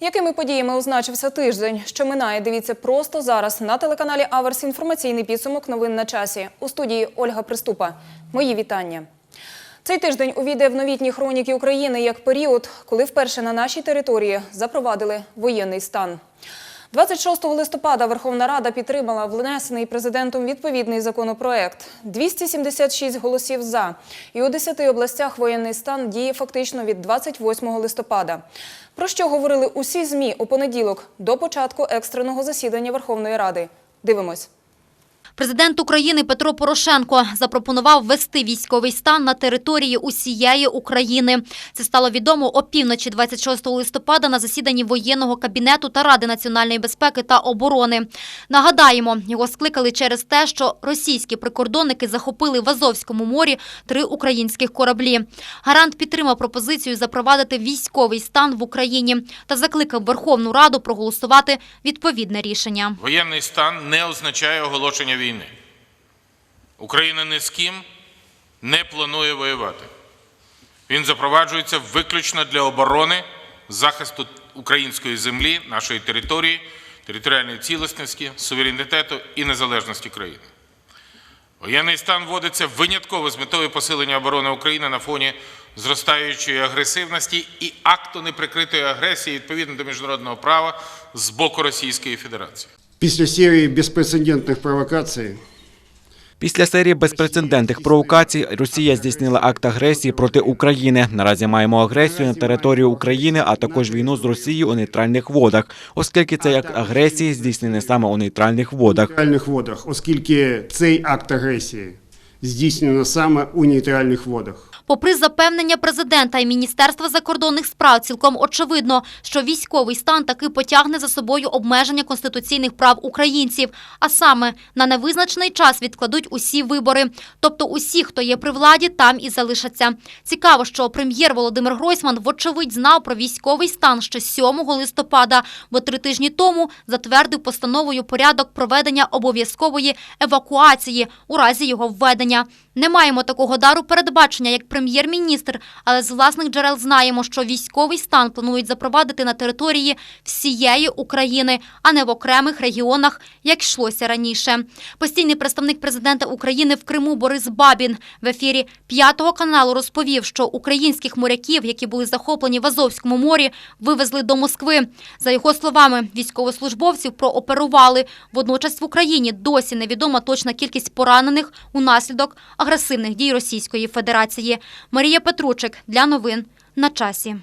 Якими подіями означився тиждень, що минає, дивіться просто зараз на телеканалі Аверс інформаційний підсумок новин на часі. У студії Ольга Приступа. Мої вітання. Цей тиждень увійде в новітні хроніки України як період, коли вперше на нашій території запровадили воєнний стан. 26 листопада Верховна Рада підтримала внесений президентом відповідний законопроект. 276 голосів за. І у 10 областях воєнний стан діє фактично від 28 листопада. Про що говорили усі ЗМІ у понеділок до початку екстреного засідання Верховної Ради. Дивимось. Президент України Петро Порошенко запропонував ввести військовий стан на території усієї України. Це стало відомо опівночі 26 листопада на засіданні воєнного кабінету та Ради національної безпеки та оборони. Нагадаємо, його скликали через те, що російські прикордонники захопили в Азовському морі три українських кораблі. Гарант підтримав пропозицію запровадити військовий стан в Україні та закликав Верховну Раду проголосувати відповідне рішення. Воєнний стан не означає оголошення війни. Україна ні з ким не планує воювати. Він запроваджується виключно для оборони, захисту української землі, нашої території, територіальної цілісності, суверенітету і незалежності країни. Воєнний стан вводиться винятково з метою посилення оборони України на фоні зростаючої агресивності і акту неприкритої агресії відповідно до міжнародного права з боку Російської Федерації. Після серії безпрецедентних провокацій Після серії безпрецедентних провокацій Росія здійснила акт агресії проти України. Наразі маємо агресію на територію України, а також війну з Росією у нейтральних водах, оскільки цей акт агресії здійснений саме у нейтральних водах. нейтральних водах, оскільки цей акт агресії здійснено саме у нейтральних водах. Попри запевнення президента і Міністерства закордонних справ, цілком очевидно, що військовий стан таки потягне за собою обмеження конституційних прав українців, а саме на невизначений час відкладуть усі вибори. Тобто усі, хто є при владі, там і залишаться. Цікаво, що прем'єр Володимир Гройсман вочевидь знав про військовий стан ще 7 листопада, бо три тижні тому затвердив постановою порядок проведення обов'язкової евакуації у разі його введення. Не маємо такого дару передбачення, як прем'єр-міністр, але з власних джерел знаємо, що військовий стан планують запровадити на території всієї України, а не в окремих регіонах, як йшлося раніше. Постійний представник президента України в Криму Борис Бабін в ефірі п'ятого каналу розповів, що українських моряків, які були захоплені в Азовському морі, вивезли до Москви. За його словами, військовослужбовців прооперували. Водночас в Україні досі невідома точна кількість поранених унаслідок агресивних дій Російської Федерації. Марія Петручик для новин на часі.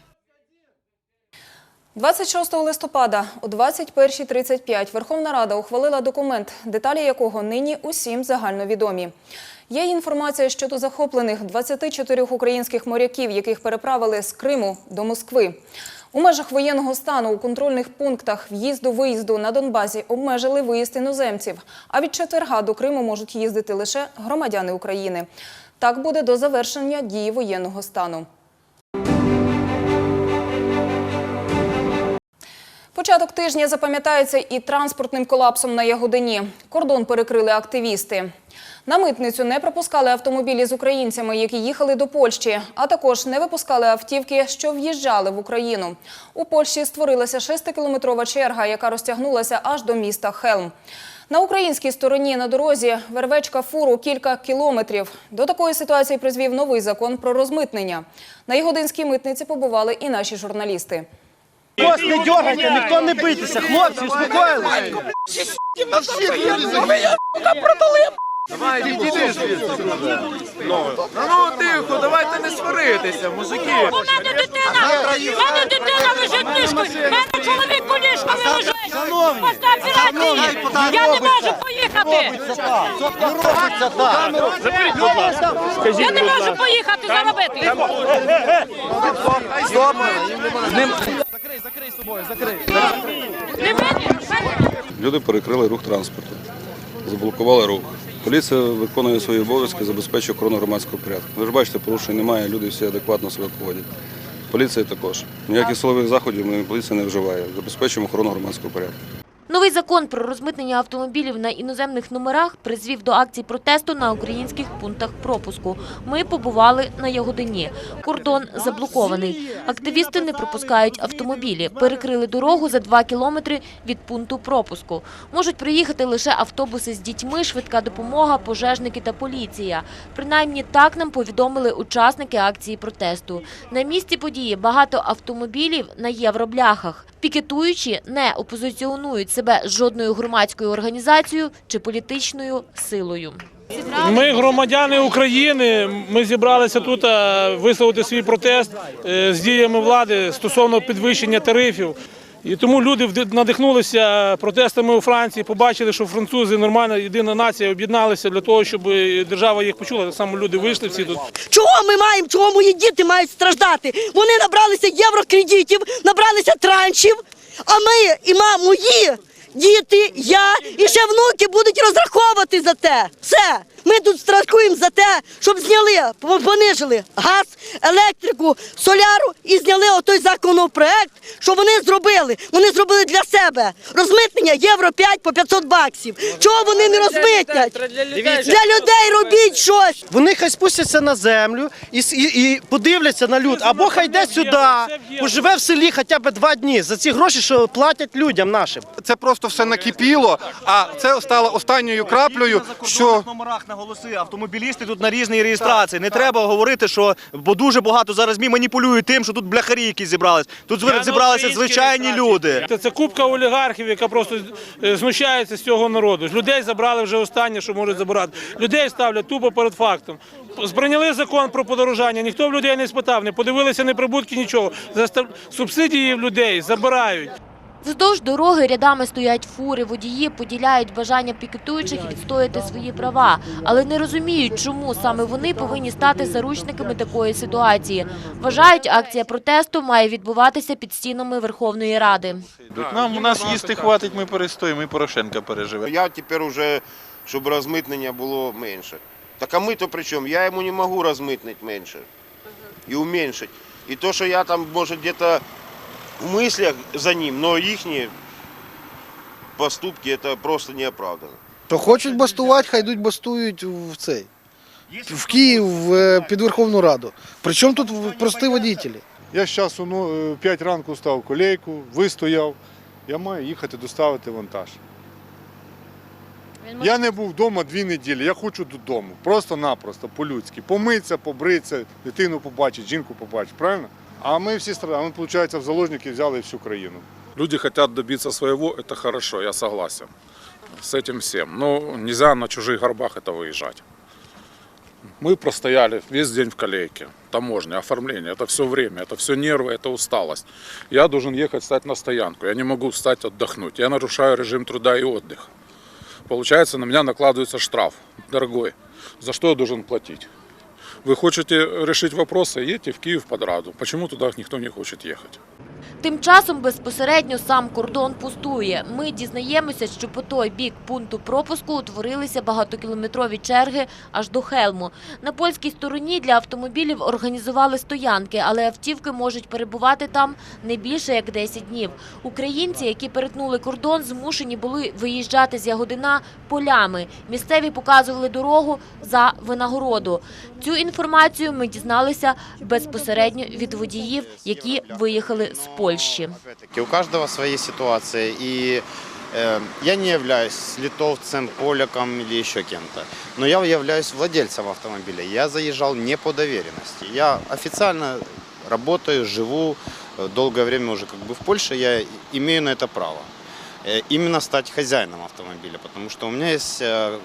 26 листопада о 21.35 Верховна Рада ухвалила документ, деталі якого нині усім загальновідомі. Є інформація щодо захоплених 24 українських моряків, яких переправили з Криму до Москви. У межах воєнного стану у контрольних пунктах в'їзду-виїзду на Донбасі обмежили виїзд іноземців, а від четверга до Криму можуть їздити лише громадяни України. Так буде до завершення дії воєнного стану. Початок тижня запам'ятається і транспортним колапсом на Ягодині. Кордон перекрили активісти. На митницю не пропускали автомобілі з українцями, які їхали до Польщі, а також не випускали автівки, що в'їжджали в Україну. У Польщі створилася шестикілометрова черга, яка розтягнулася аж до міста Хелм. На українській стороні на дорозі вервечка фуру кілька кілометрів. До такої ситуації призвів новий закон про розмитнення. На Ягодинській митниці побували і наші журналісти. Вас не дергайте, ніхто не битися. хлопці, успокоїлися. Ну тихо, давайте не сваритися, мужики. У мене дитина, у мене дитина лежить. в ліжку, в мене чоловік у ліжку не лежить. Після операції. Я не можу поїхати. Я не можу поїхати. Заробити. Не мені. Люди перекрили рух транспорту, заблокували рух. Поліція виконує свої обов'язки, забезпечує охорону громадського порядку. Ви ж бачите, порушень немає, люди всі адекватно себе поводять. Поліція також. Ніяких силових заходів ми поліція не вживає. Забезпечуємо охорону громадського порядку. Новий закон про розмитнення автомобілів на іноземних номерах призвів до акцій протесту на українських пунктах пропуску. Ми побували на Ягодині. Кордон заблокований. Активісти не пропускають автомобілі. Перекрили дорогу за два кілометри від пункту пропуску. Можуть приїхати лише автобуси з дітьми, швидка допомога, пожежники та поліція. Принаймні так нам повідомили учасники акції протесту. На місці події багато автомобілів на євробляхах. Пікетуючі не опозиціонують себе з жодною громадською організацією чи політичною силою. Ми громадяни України. Ми зібралися тут е, висловити свій протест е, з діями влади стосовно підвищення тарифів. І тому люди вди- надихнулися протестами у Франції, побачили, що французи нормальна єдина нація об'єдналися для того, щоб держава їх почула. Так само люди вийшли всі тут. Чого ми маємо, чого мої діти мають страждати? Вони набралися єврокредитів, набралися траншів, а ми і ма, мої діти, я і ще внуки будуть розраховувати за те. Все. Ми тут страхуємо за те, щоб зняли, понижили газ, електрику, соляру і зняли отой законопроект, що вони зробили. Вони зробили для себе розмитнення євро 5 по 500 баксів. Чого вони не розмитнять? Для людей робіть щось. Вони хай спустяться на землю і, с- і, і подивляться на люд. Або хай йде сюди, поживе в селі хоча б два дні за ці гроші, що платять людям нашим. Це просто все накипіло, а це стало останньою краплею, що наголоси, автомобілісти тут на різній реєстрації. Не треба говорити, що бо дуже багато зараз ЗМІ маніпулюють тим, що тут бляхарі якісь зібрались. Тут зв- зібралися звичайні люди. Це, це купка олігархів, яка просто е, знущається з цього народу. Людей забрали вже останнє, що можуть забирати. Людей ставлять тупо перед фактом. Сприйняли закон про подорожання, ніхто в людей не спитав, не подивилися ні прибутки, нічого. Застав... Субсидії в людей забирають. Вздовж дороги рядами стоять фури, водії поділяють бажання пікетуючих відстояти свої права, але не розуміють, чому саме вони повинні стати заручниками такої ситуації. Вважають, акція протесту має відбуватися під стінами Верховної Ради. нам у нас їсти хватить, ми перестоїмо, і Порошенка переживе. Я тепер уже, щоб розмитнення було менше. Так а ми то при чому? Я йому не можу розмитнити менше і уменьшити. І то, що я там, може, где-то в мислях за ним, але їхні поступки це просто неоправданно. То хочуть бастувати, хай йдуть бастують в цей. В Київ в, під Верховну Раду. Причому тут прості водителі. Я зараз у 5 ранку став колейку, вистояв. Я маю їхати доставити вантаж. Я не був вдома дві неділі, я хочу додому. Просто-напросто, по-людськи. Помитися, побритися, дитину побачити, жінку побачити, правильно? А ми всі страдаємо. Ми, виходить, в заложники взяли всю країну. Люди хотят добиться своего, это хорошо, я согласен с этим всем. Но нельзя на чужих горбах это выезжать. Мы простояли весь день в колейке, таможня, оформление, это все время, это все нервы, это усталость. Я должен ехать встать на стоянку, я не могу встать отдохнуть, я нарушаю режим труда и отдыха. Получается, на меня накладывается штраф, дорогой, за что я должен платить. Вы хотите решить вопросы, едьте в Киев под Раду. Почему туда никто не хочет ехать? Тим часом безпосередньо сам кордон пустує. Ми дізнаємося, що по той бік пункту пропуску утворилися багатокілометрові черги аж до Хелму. На польській стороні для автомобілів організували стоянки, але автівки можуть перебувати там не більше як 10 днів. Українці, які перетнули кордон, змушені були виїжджати з Ягодина полями. Місцеві показували дорогу за винагороду. Цю інформацію ми дізналися безпосередньо від водіїв, які виїхали з Польщі. У кожного свої ситуації. І э, я не являюсь литовцем, поляком или еще кем-то. Но я являюсь владельцем автомобиля. Я заезжал не по доверенности. Я официально работаю, живу э, долгое время уже как бы в Польше. Я имею на это право. Э, Именно стать хозяином автомобиля, потому что у меня есть э,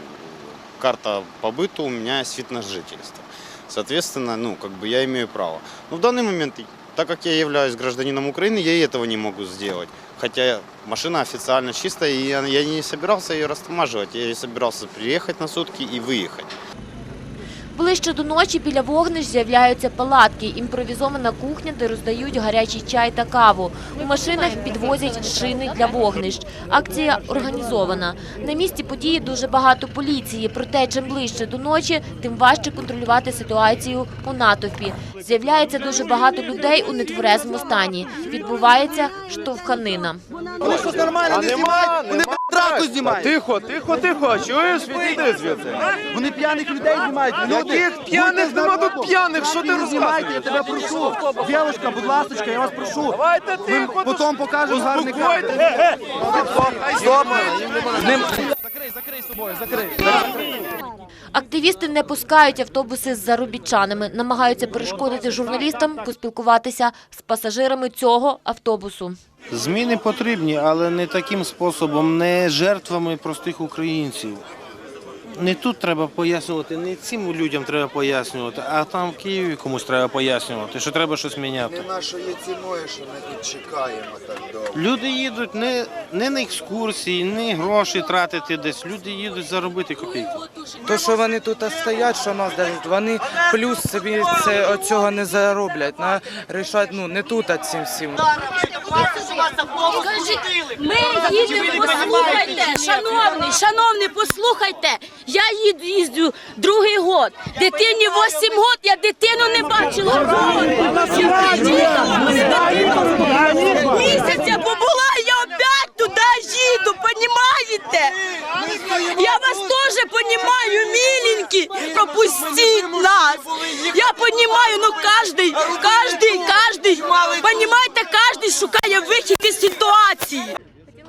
карта по быту, у меня есть вид на жительство. Соответственно, ну, как бы я имею право. Но в данный момент, так как я являюсь гражданином Украины, я и этого не могу сделать. Хотя машина официально чистая, и я, я не собирался ее растамаживать, я собирался приехать на сутки и выехать. Ближче до ночі біля вогнищ з'являються палатки, імпровізована кухня, де роздають гарячий чай та каву. У машинах підвозять шини для вогнищ. Акція організована. На місці події дуже багато поліції, проте чим ближче до ночі, тим важче контролювати ситуацію у натовпі. З'являється дуже багато людей у нетверезому стані. Відбувається штовханина. Вони щось нормально не знімають, вони драку знімають. Тихо, тихо, тихо, чуєш? Відійди звідси. Вони п'яних людей знімають. Яких п'яних? Нема тут п'яних, що ти розказуєш? Я тебе прошу. Дівчинка, будь ласка, я вас прошу. Давайте тихо. Потім покажемо гарний кадр. Стоп. Закрий, закрий собою, закрий. Активісти не пускають автобуси з заробітчанами, намагаються перешкодити журналістам поспілкуватися з пасажирами цього автобусу. Зміни потрібні, але не таким способом, не жертвами простих українців. Не тут треба пояснювати, не цим людям треба пояснювати, а там в Києві комусь треба пояснювати, що треба щось міняти. Не нашою ціною, що ми тут чекаємо так довго. Люди їдуть не, не на екскурсії, не гроші тратити десь. Люди їдуть заробити копійки. То, що вони тут стоять, що нас дають, вони плюс собі це цього не зароблять. На рішать, ну не тут а цим всім. Ми їдемо, послухайте, шановний, шановний, послухайте. Я їду, їздю другий год. Дитині 8 год, я дитину не бачила. Місяця побула, я опять туди їду, понімаєте? Я вас теж понімаю, міленькі, пропустіть нас. Я понімаю, ну кожний, кожний, кожний, понімаєте, кожний шукає вихід із ситуації.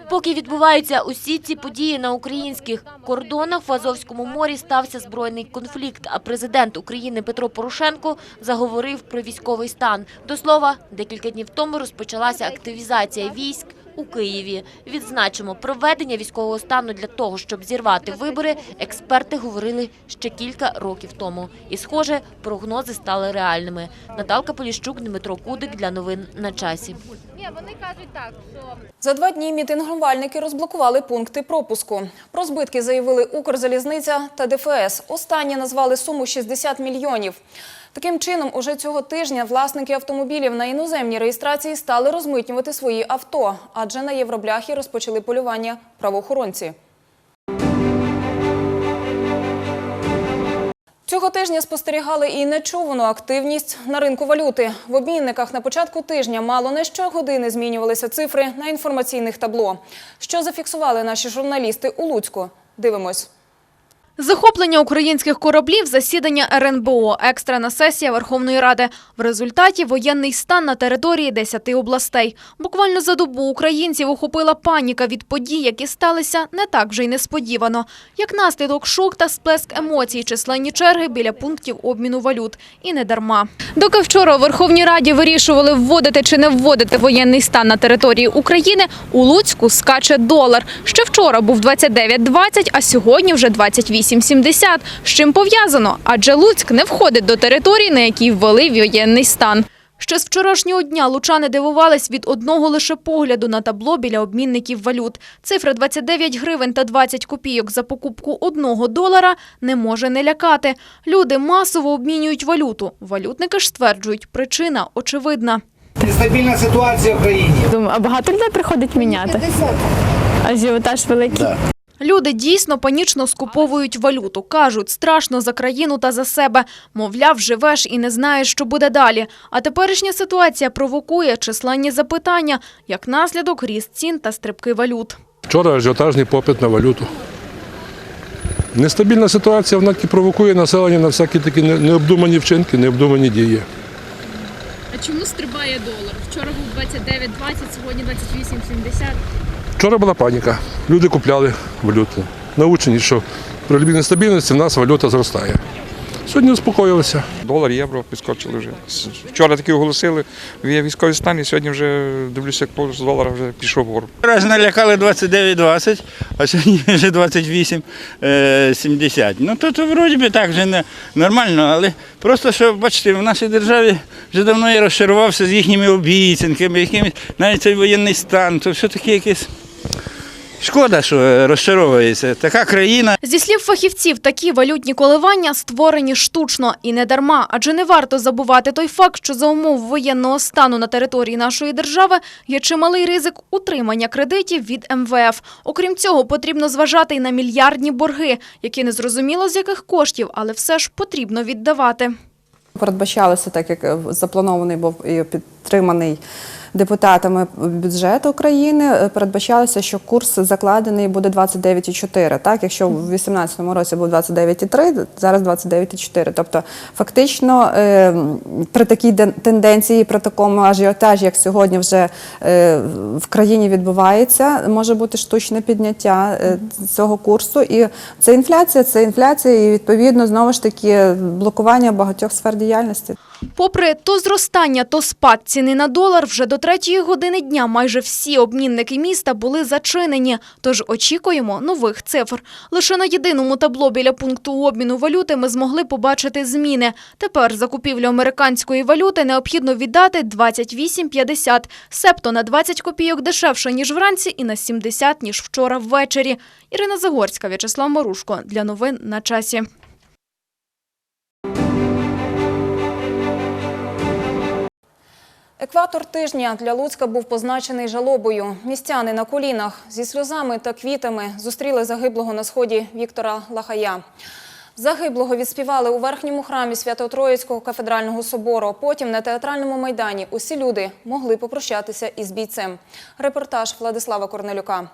Поки відбуваються усі ці події на українських кордонах, в Азовському морі стався збройний конфлікт, а президент України Петро Порошенко заговорив про військовий стан. До слова, декілька днів тому розпочалася активізація військ у Києві. Відзначимо, проведення військового стану для того, щоб зірвати вибори, експерти говорили ще кілька років тому. І, схоже, прогнози стали реальними. Наталка Поліщук, Дмитро Кудик для новин на часі. За два дні мітингувальники розблокували пункти пропуску. Про збитки заявили Укрзалізниця та ДФС. Останні назвали суму 60 мільйонів. Таким чином, уже цього тижня власники автомобілів на іноземній реєстрації стали розмитнювати свої авто, адже на євробляхи розпочали полювання правоохоронці. Цього тижня спостерігали і нечувану активність на ринку валюти. В обмінниках на початку тижня мало не щогодини змінювалися цифри на інформаційних табло. Що зафіксували наші журналісти у Луцьку? Дивимось. Захоплення українських кораблів, засідання РНБО, екстрена сесія Верховної Ради. В результаті воєнний стан на території 10 областей. Буквально за добу українців охопила паніка від подій, які сталися не так вже й несподівано. Як наслідок шок та сплеск емоцій, численні черги біля пунктів обміну валют. І не дарма. Доки вчора у Верховній Раді вирішували вводити чи не вводити воєнний стан на території України, у Луцьку скаче долар. Ще вчора був 29,20, а сьогодні вже 28,70. З чим пов'язано? Адже Луцьк не входить до території, на якій ввели воєнний стан. Ще з вчорашнього дня лучани дивувались від одного лише погляду на табло біля обмінників валют. Цифра 29 гривень та 20 копійок за покупку одного долара не може не лякати. Люди масово обмінюють валюту. Валютники ж стверджують, причина очевидна. Нестабільна ситуація в країні. Думаю, а багато людей приходить міняти? Ажіотаж великий. Люди дійсно панічно скуповують валюту. Кажуть, страшно за країну та за себе. Мовляв, живеш і не знаєш, що буде далі. А теперішня ситуація провокує численні запитання, як наслідок ріст цін та стрибки валют. Вчора ажіотажний попит на валюту. Нестабільна ситуація вона провокує населення на всякі такі необдумані вчинки, необдумані дії. А чому стрибає долар? Вчора був 29,20, сьогодні 28,70. Вчора була паніка. Люди купляли валюту. Научені, що при любій нестабільності в нас валюта зростає. Сьогодні успокоїлися. Долар, євро підскочили вже. Вчора таки оголосили, є військовий стан, і сьогодні вже дивлюся, як курс долара вже пішов вгору. Раз налякали 29-20, а сьогодні вже 28-70. Ну то, то вроді би так вже не, нормально, але просто що, бачите, в нашій державі вже давно я розчарувався з їхніми обіцянками, якимись, навіть цей воєнний стан, то все таке якесь. Шкода, що розчаровується. Така країна. Зі слів фахівців, такі валютні коливання створені штучно і не дарма, адже не варто забувати той факт, що за умов воєнного стану на території нашої держави є чималий ризик утримання кредитів від МВФ. Окрім цього, потрібно зважати й на мільярдні борги, які не зрозуміло з яких коштів, але все ж потрібно віддавати. Передбачалося, так як е, запланований був і підтриманий депутатами бюджету України е, передбачалося, що курс закладений буде 29,4. Так, якщо в 2018 році був 29,3, зараз 29,4. Тобто, фактично, е, при такій ден- тенденції, при такому ажіотажі, як сьогодні вже е, в країні відбувається, може бути штучне підняття цього курсу. І це інфляція, це інфляція, і відповідно знову ж таки блокування багатьох сфер діяльності. Попри то зростання, то спад ціни на долар, вже до третьої години дня майже всі обмінники міста були зачинені, тож очікуємо нових цифр. Лише на єдиному табло біля пункту обміну валюти ми змогли побачити зміни. Тепер закупівлю американської валюти необхідно віддати 28,50, себто на 20 копійок дешевше, ніж вранці, і на 70, ніж вчора ввечері. Ірина Загорська, В'ячеслав Марушко. Для новин на часі. Екватор тижня для Луцька був позначений жалобою. Містяни на колінах зі сльозами та квітами зустріли загиблого на сході Віктора Лахая. Загиблого відспівали у верхньому храмі Свято-Троїцького кафедрального собору. Потім на театральному майдані усі люди могли попрощатися із бійцем. Репортаж Владислава Корнелюка.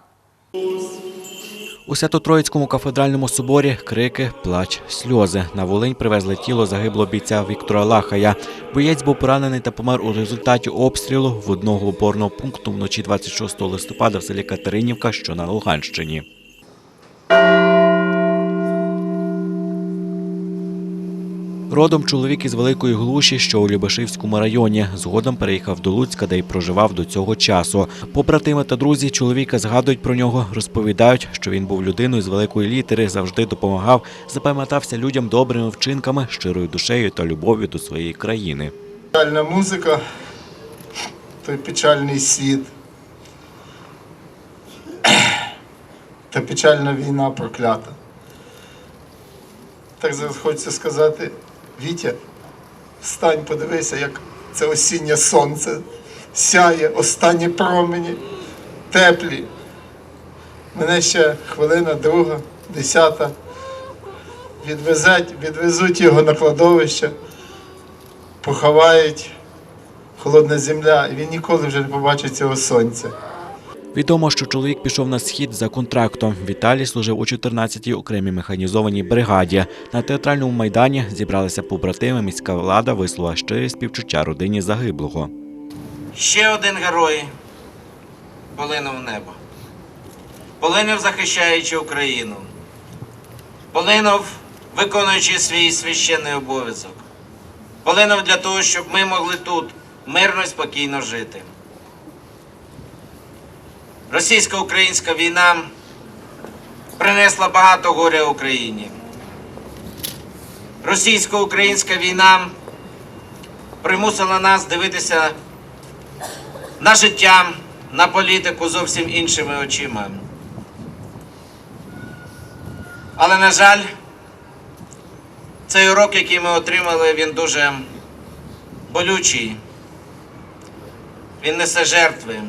У Свято-Троїцькому кафедральному соборі крики, плач, сльози. На Волинь привезли тіло загиблого бійця Віктора Лахая. Боєць був поранений та помер у результаті обстрілу в одного опорного пункту вночі 26 листопада в селі Катеринівка, що на Луганщині. Родом чоловік із Великої Глуші, що у Любашівському районі. Згодом переїхав до Луцька, де й проживав до цього часу. Побратими та друзі чоловіка згадують про нього, розповідають, що він був людиною з великої літери, завжди допомагав, запам'ятався людям добрими вчинками, щирою душею та любов'ю до своєї країни. Печальна музика, той печальний світ. Та печальна війна проклята. Так зараз хочеться сказати, Вітя, встань, подивися, як це осіннє сонце сяє, останні промені, теплі. Мене ще хвилина, друга, десята. Відвезуть, відвезуть його на кладовище, поховають холодна земля, і він ніколи вже не побачить цього сонця. Відомо, що чоловік пішов на схід за контрактом. Віталій служив у 14-й окремій механізованій бригаді. На театральному майдані зібралися побратими. Міська влада висловила щирі співчуття родині загиблого. Ще один герой полинув небо. Полинув, захищаючи Україну. Полинув, виконуючи свій священний обов'язок. Полинув для того, щоб ми могли тут мирно і спокійно жити. Російсько-українська війна принесла багато горя Україні. Російсько-українська війна примусила нас дивитися на життя, на політику зовсім іншими очима. Але, на жаль, цей урок, який ми отримали, він дуже болючий. Він несе жертви.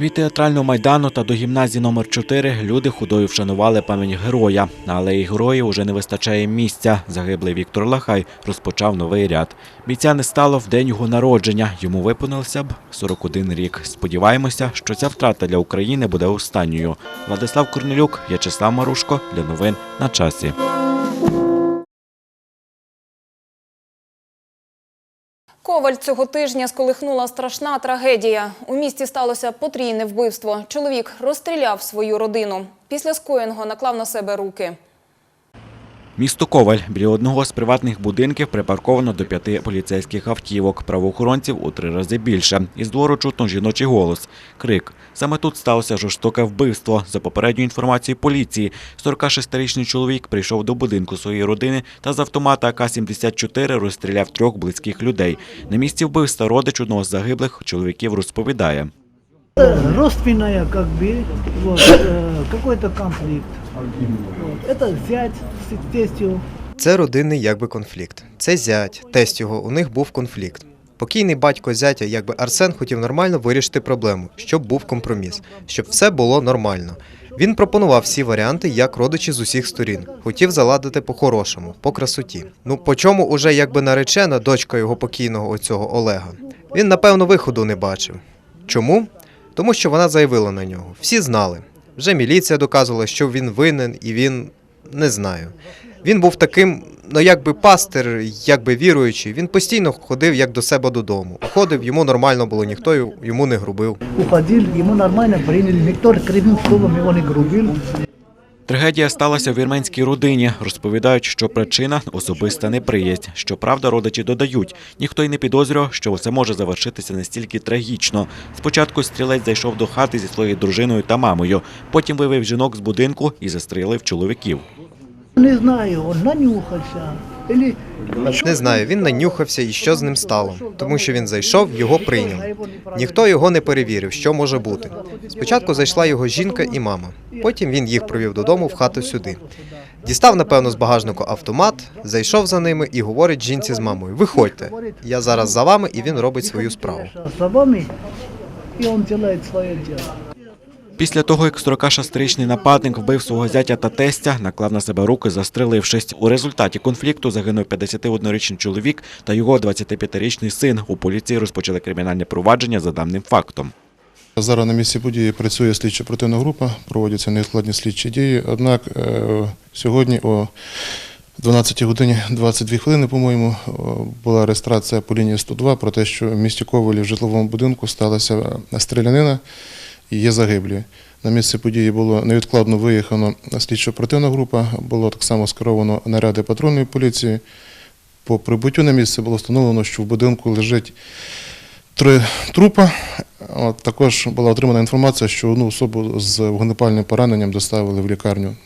Від театрального майдану та до гімназії номер 4 люди худою вшанували пам'ять героя. На алеї героїв уже не вистачає місця. Загиблий Віктор Лахай розпочав новий ряд. Бійця не стало в день його народження. Йому виповнився б 41 рік. Сподіваємося, що ця втрата для України буде останньою. Владислав Корнелюк, В'ячеслав Марушко для новин на часі. Коваль цього тижня сколихнула страшна трагедія. У місті сталося потрійне вбивство. Чоловік розстріляв свою родину. Після скоєного наклав на себе руки. Місто Коваль. Біля одного з приватних будинків припарковано до п'яти поліцейських автівок. Правоохоронців у три рази більше. Із двору чутно жіночий голос. Крик. Саме тут сталося жорстоке вбивство. За попередньою інформацією поліції, 46-річний чоловік прийшов до будинку своєї родини та з автомата АК-74 розстріляв трьох близьких людей. На місці вбивства родич одного з загиблих чоловіків розповідає. родственная как бы, вот, э, какой-то конфликт. Вот. Это зять с тестью. Це родинний якби конфлікт. Це зять, тесть його, у них був конфлікт. Покійний батько зятя, якби Арсен хотів нормально вирішити проблему, щоб був компроміс, щоб все було нормально. Він пропонував всі варіанти, як родичі з усіх сторін. Хотів заладити по-хорошому, по красоті. Ну по чому уже якби наречена дочка його покійного оцього Олега. Він, напевно, виходу не бачив. Чому? Тому що вона заявила на нього. Всі знали. Вже міліція доказувала, що він винен, і він не знаю. Він був таким, ну якби пастир, якби віруючий. Він постійно ходив як до себе додому. Ходив, йому нормально було, ніхто йому не грубив. Уходив, йому нормально прийняли, ніхто кривым словом його не грубил. Трагедія сталася в вірменській родині. Розповідають, що причина особиста неприязнь. Щоправда, родичі додають, ніхто й не підозрював, що все може завершитися настільки трагічно. Спочатку стрілець зайшов до хати зі своєю дружиною та мамою. Потім вивів жінок з будинку і застрілив чоловіків. Не знаю, нанюхався. Не знаю, він нанюхався і що з ним стало, тому що він зайшов, його прийняли. Ніхто його не перевірив, що може бути. Спочатку зайшла його жінка і мама. Потім він їх провів додому в хату сюди. Дістав, напевно, з багажнику автомат, зайшов за ними і говорить жінці з мамою: Виходьте, я зараз за вами, і він робить свою справу. за вами, и он делает свое дело. Після того, як 46-річний нападник вбив свого зятя та тестя, наклав на себе руки, застрелившись. У результаті конфлікту загинув 51-річний чоловік та його 25-річний син. У поліції розпочали кримінальне провадження за даним фактом. Зараз на місці події працює слідчо-оперативна група, проводяться невідкладні слідчі дії. Однак е, сьогодні о 12 годині 22 хвилини, по-моєму, була реєстрація по лінії 102 про те, що в місті Ковелі в житловому будинку сталася стрілянина і є загиблі. На місце події було невідкладно виїхано слідчо-оперативна група, було так само скеровано наряди патрульної поліції. По прибуттю на місце було встановлено, що в будинку лежить три трупа. От, також була отримана інформація, що одну особу з вогнепальним пораненням доставили в лікарню.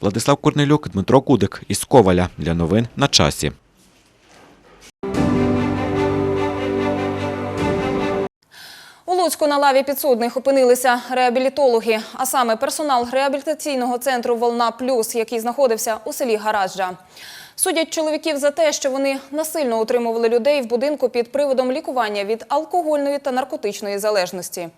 Владислав Корнелюк, Дмитро Кудик із Коваля. Для новин на часі. Луцьку на лаві підсудних опинилися реабілітологи, а саме персонал реабілітаційного центру Волна Плюс, який знаходився у селі Гаражджа. Судять чоловіків за те, що вони насильно утримували людей в будинку під приводом лікування від алкогольної та наркотичної залежності.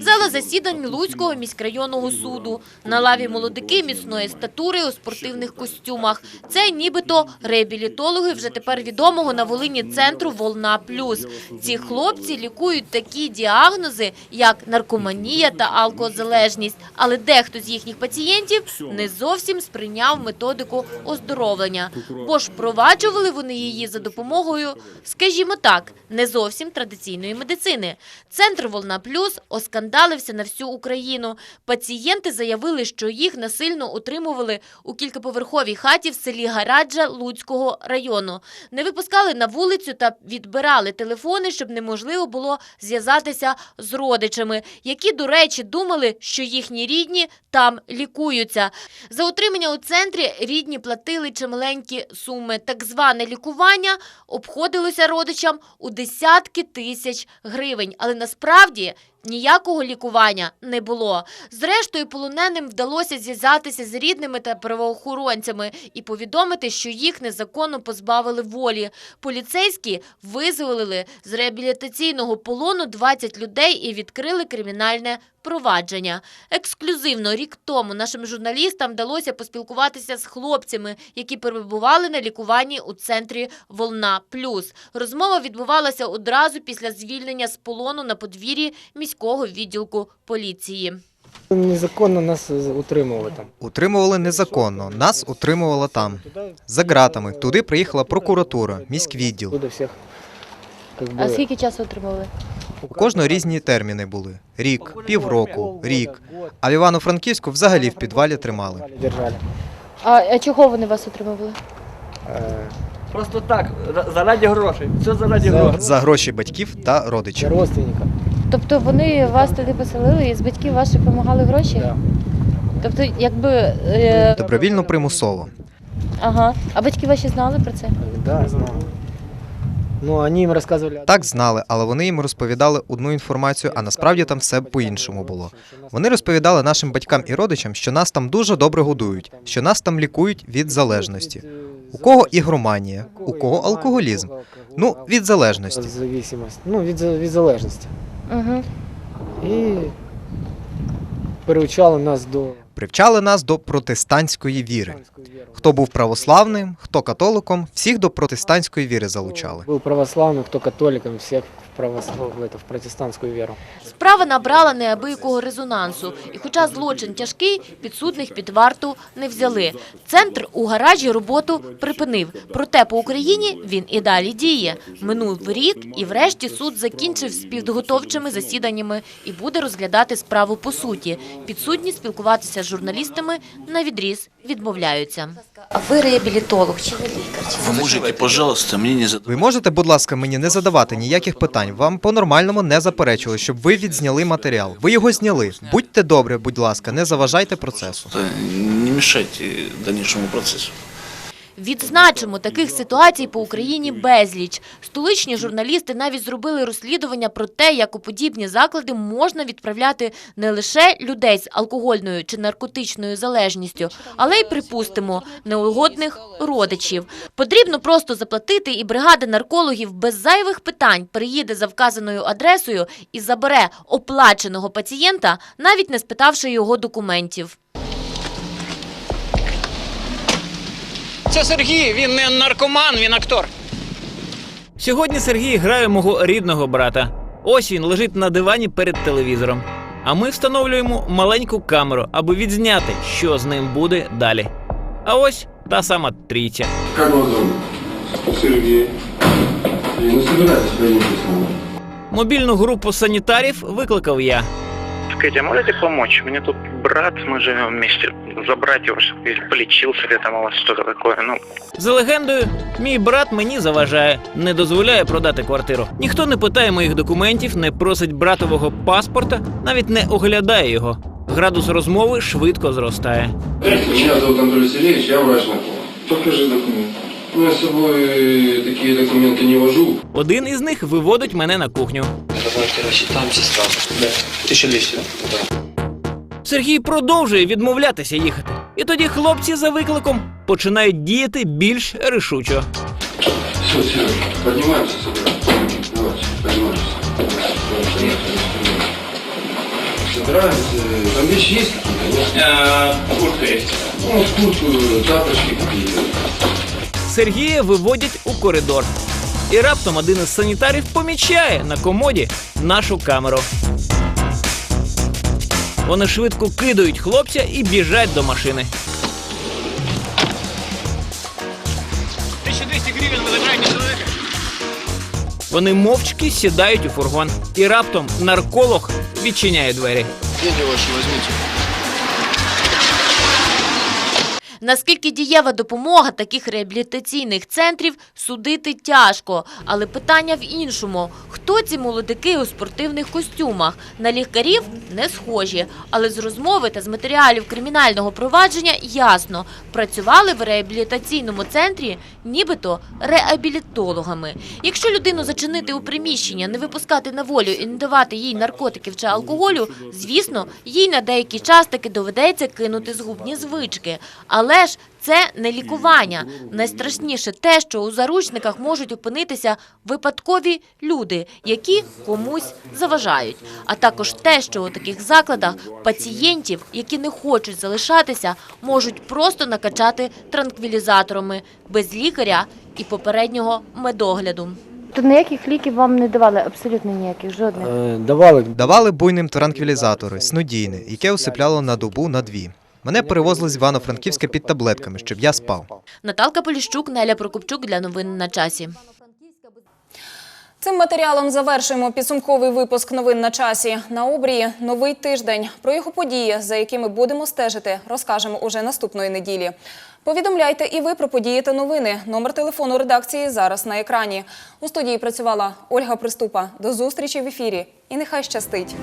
Зала засідань Луцького міськрайонного суду. На лаві молодики міцної статури у спортивних костюмах. Це нібито реабілітологи вже тепер відомого на Волині центру Волна Плюс. Ці хлопці лікують такі діагнози, як наркоманія та алкозалежність. Але дехто з їхніх пацієнтів не зовсім сприйняв методику оздоровлення, бо ж впроваджували вони її за допомогою, скажімо так, не зовсім традиційної медицини. Центр Волна Плюс оскандалився на всю Україну. Пацієнти заявили, що їх насильно утримували у кількаповерховій хаті в селі Гараджа Луцького району. Не випускали на вулицю та відбирали телефони, щоб неможливо було зв'язатися з родичами, які, до речі, думали, що їхні рідні там лікуються. За утримання у центрі рідні платили чималенькі суми. Так зване лікування обходилося родичам у десятки тисяч гривень. Але насправді ніякого лікування не було. Зрештою, полоненим вдалося зв'язатися з рідними та правоохоронцями і повідомити, що їх незаконно позбавили волі. Поліцейські визволили з реабілітаційного полону 20 людей і відкрили кримінальне провадження. Ексклюзивно рік тому нашим журналістам вдалося поспілкуватися з хлопцями, які перебували на лікуванні у центрі Волна Плюс. Розмова відбувалася одразу після звільнення з полону на подвір'ї міського відділку поліції. Незаконно нас утримували там. Утримували незаконно, нас утримували там. За ґратами. Туди приїхала прокуратура, міськвідділ. Туди всіх. А скільки часу отримали? У кожного різні терміни були: рік, півроку, рік. А в Івано-Франківську взагалі в підвалі тримали. А, а чого вони вас отримували? Просто так, заради грошей. Все заради грошей. За гроші батьків та родичів. Родственника. Тобто вони вас туди поселили і з батьків ваших вимагали гроші? Тобто, якби. Е... Добровільно примусово. Ага. А батьки ваші знали про це? Да, знал. Ну, они им рассказывали. Так знали, але вони їм розповідали одну інформацію, а насправді там все по-іншому було. Вони розповідали нашим батькам і родичам, що нас там дуже добре годують, що нас там лікують від залежності. У кого ігроманія, у кого алкоголізм. Ну, від залежності. Ну, від, за- від залежності. Угу. І переучали нас до Привчали нас до протестантської віри. Хто був православним, хто католиком, всіх до протестантської віри залучали. Был православным, кто католиком, всех в, православ... в, это, в протестантскую веру. Справа набрала неабиякого резонансу, і хоча злочин тяжкий, підсудних під варту не взяли. Центр у гаражі роботу припинив, проте по Україні він і далі діє. Минув рік, і врешті суд закінчив з підготовчими засіданнями і буде розглядати справу по суті. Підсудні спілкуватися з журналістами на відріз відмовляються. А ви реабілітолог чи ви лікар? Ви можете, пожалуйста, мені не Ви можете, будь ласка, мені не задавати ніяких питань. Вам по-нормальному не заперечили, щоб ви відзняли матеріал. Ви його зняли. Будьте добре, будь ласка, не заважайте процесу. Не мішайте дальнішому процессу. Відзначимо, таких ситуацій по Україні безліч. Столичні журналісти навіть зробили розслідування про те, як у подібні заклади можна відправляти не лише людей з алкогольною чи наркотичною залежністю, але й, припустимо, неугодних родичів. Потрібно просто заплатити, і бригада наркологів без зайвих питань приїде за вказаною адресою і забере оплаченого пацієнта, навіть не спитавши його документів. Це Сергій, він не наркоман, він актор. Сьогодні Сергій грає мого рідного брата. Ось він лежить на дивані перед телевізором. А ми встановлюємо маленьку камеру, аби відзняти, що з ним буде далі. А ось та сама трійця. Как вас зовут? Сергей. Я не собираюсь поедете с нами. Мобільну групу санітарів викликав я Скажите, а можете помочь? У меня тут брат, мы живем вместе. Забрать его, чтобы или полечился, или там у вас что-то такое. Ну, За легендою, мій брат мені заважає, не дозволяє продати квартиру. Ніхто не питає моїх документів, не просить братового паспорта, навіть не оглядає його. Градус розмови швидко зростає. Меня зовут Андрей Васильевич, я врач на Покажи документ. Ну, я с собой такие документы не вожу. Один із них виводить мене на кухню. давайте рассчитаемся сразу. Да. 1200, да? Сергій продовжує відмовлятися їхати. І тоді хлопці за викликом починають діяти більш рішучо. Все, Сереж, поднимаемся, собираемся. Давайте, поднимаемся. Собираемся. Там вещи есть какие-то, нет? Куртка есть. Ну, куртку, тапочки какие-то. Сергія виводять у коридор. І раптом один із санітарів помічає на комоді нашу камеру. Вони швидко кидають хлопця і біжать до машини. 1200 гривень ви забираєте чоловіка. Вони мовчки сідають у фургон. І раптом нарколог відчиняє двері. Деньги ваши возьмите. Наскільки дієва допомога таких реабілітаційних центрів судити тяжко, але питання в іншому: хто ці молодики у спортивних костюмах? На лікарів не схожі, але з розмови та з матеріалів кримінального провадження ясно працювали в реабілітаційному центрі, нібито реабілітологами. Якщо людину зачинити у приміщення, не випускати на волю і не давати їй наркотиків чи алкоголю, звісно, їй на деякий час таки доведеться кинути згубні звички. Але ж це не лікування. Найстрашніше те, що у заручниках можуть опинитися випадкові люди, які комусь заважають. А також те, що у таких закладах пацієнтів, які не хочуть залишатися, можуть просто накачати транквілізаторами без лікаря і попереднього медогляду. То ніяких ліків вам не давали, абсолютно ніяких, жодних. Давали. Давали буйним транквілізатори, снодійне, яке усипляло на добу на дві. Мене перевозили з Івано-Франківська під таблетками, щоб я спав. Наталка Поліщук, Неля Прокопчук для новин на часі. Цим матеріалом завершуємо підсумковий випуск новин на часі. На обрії новий тиждень. Про його події, за якими будемо стежити, розкажемо уже наступної неділі. Повідомляйте і ви про події та новини. Номер телефону редакції зараз на екрані. У студії працювала Ольга Приступа. До зустрічі в ефірі. І нехай щастить.